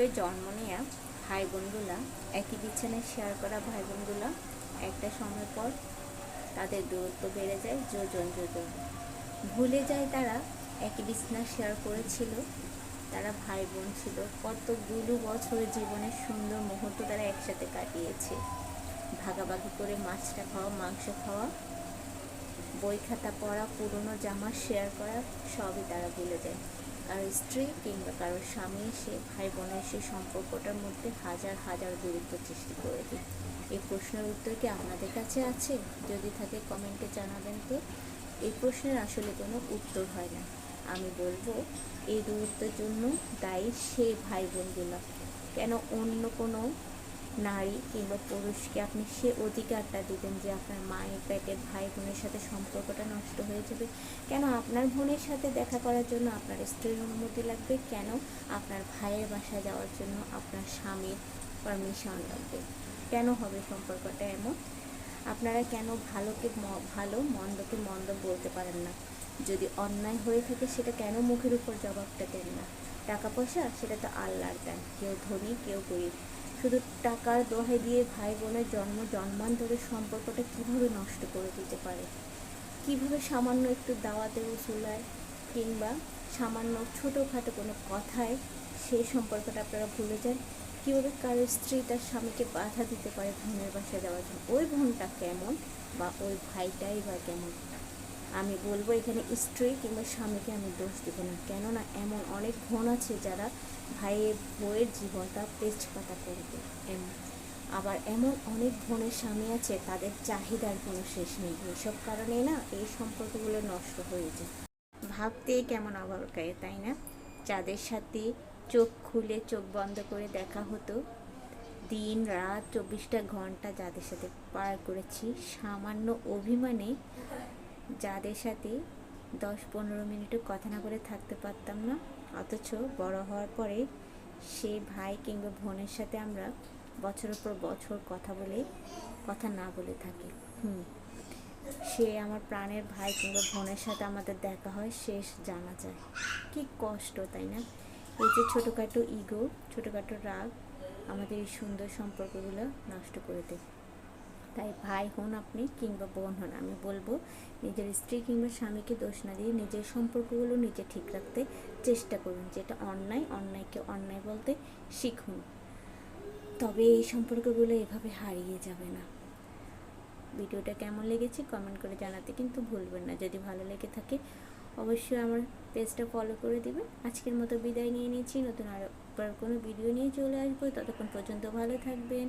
তো জন্ম নেওয়া ভাই বোনগুলা, একই বিছানায় শেয়ার করা ভাই বোনগুলা, একটা সময় পর তাদের দূরত্ব বেড়ে যায়, যোজন যোজন। ভুলে যায় তারা, একই বিছানা শেয়ার করেছিল, তারা ভাই বোন ছিল। কতগুলো বছরের জীবনের সুন্দর মুহূর্ত তারা একসাথে কাটিয়েছে। ভাগাভাগি করে মাছটা খাওয়া, মাংস খাওয়া বই খাতা পড়া, পুরনো জামা শেয়ার করা, সবই তারা ভুলে যায়। কারও স্ত্রী কিংবা কারও স্বামী সে ভাই বোনের সেই সম্পর্কটার মধ্যে হাজার হাজার দূরত্ব সৃষ্টি করে দিই এই প্রশ্নের উত্তর কি আপনাদের কাছে আছে? যদি থাকে কমেন্টে জানাবেন তো। এই প্রশ্নের আসলে কোনো উত্তর হয় না। আমি বলব, এই দূরত্বের জন্য দায়ী সে ভাই বোনগুলো। কেন অন্য কোনো নারী কিংবা পুরুষকে আপনি সে অধিকারটা দিবেন যে আপনার মায়ের পেটের ভাই বোনের সাথে সম্পর্কটা নষ্ট হয়ে যাবে। কেন আপনার বোনের সাথে দেখা করার জন্য আপনার স্ত্রীর অনুমতি লাগবে? কেন আপনার ভাইয়ের বাসায় যাওয়ার জন্য আপনার স্বামীর পারমিশন লাগবে? কেন হবে সম্পর্কটা এমন? আপনারা কেন ভালোকে ভালো মন্দকে মন্দ বলতে পারেন না? যদি অন্যায় হয়ে থাকে, সেটা কেন মুখের উপর জবাবটা দেন না? টাকা পয়সা, সেটা তো আল্লাহর দেন। কেউ ধনী, কেউ গরিব। শুধু টাকার দোহাই দিয়ে ভাই বোনের জন্ম, জন্মান্তরের সম্পর্কটা কীভাবে নষ্ট করে দিতে পারে? কীভাবে সামান্য একটু দাওয়াতে উসুলায় কিংবা সামান্য ছোটোখাটো কোনো কথায় সেই সম্পর্কটা আপনারা ভুলে যান? কীভাবে কারোর স্ত্রী তার স্বামীকে বাধা দিতে পারে, বোনের বাসায় যাওয়ার জন্য? ওই বোনটা কেমন বা ওই ভাইটাই বা কেমন? আমি বলব এখানে স্ত্রী কিংবা স্বামীকে আমি দোষ দেব না। কেননা এমন অনেক বোন আছে যারা ভাইয়ের বইয়ের জীবনটা তেজপাতা করবে এমন আবার এমন অনেক বোনের স্বামী আছে তাদের চাহিদার কোনো শেষ নেই। এসব কারণে না এই সম্পর্কগুলো নষ্ট হয়ে যায়। ভাবতেই কেমন আবার গায়ে তাই না? যাদের সাথে চোখ খুলে চোখ বন্ধ করে দেখা হতো দিন রাত চব্বিশটা ঘণ্টা যাদের সাথে পার করেছি সামান্য অভিমানে যাদের সাথে দশ পনেরো মিনিটও কথা না বলে থাকতে পারতাম না, অথচ বড় হওয়ার পরে সেই ভাই কিংবা বোনের সাথে আমরা বছরের পর বছর কথা বলে, কথা না বলে থাকি। হুম। সে আমার প্রাণের ভাই কিংবা বোনের সাথে আমাদের দেখা হয়, শেষ জানা যায়। কি কষ্ট, তাই না? এই যে ছোটোখাটো ইগো ছোটোখাটো রাগ আমাদের এই সুন্দর সম্পর্কগুলো নষ্ট করে দেয়। তাই ভাই হন আপনি কিংবা বোন হন? আমি বলব, নিজের স্ত্রী কিংবা স্বামীকে দোষ না দিয়ে নিজের সম্পর্কগুলো নিজে ঠিক রাখতে চেষ্টা করুন। যেটা অন্যায়, অন্যায়কে অন্যায় বলতে শিখুন। তবে এই সম্পর্কগুলো এভাবে হারিয়ে যাবে না। ভিডিওটা কেমন লেগেছে কমেন্ট করে জানাতে কিন্তু ভুলবেন না। যদি ভালো লেগে থাকে, অবশ্যই আমার পেজটা ফলো করে দেবেন। আজকের মতো বিদায় নিয়ে নিয়েছি নতুন আর কোনো ভিডিও নিয়ে চলে আসব। ততক্ষণ পর্যন্ত ভালো থাকবেন।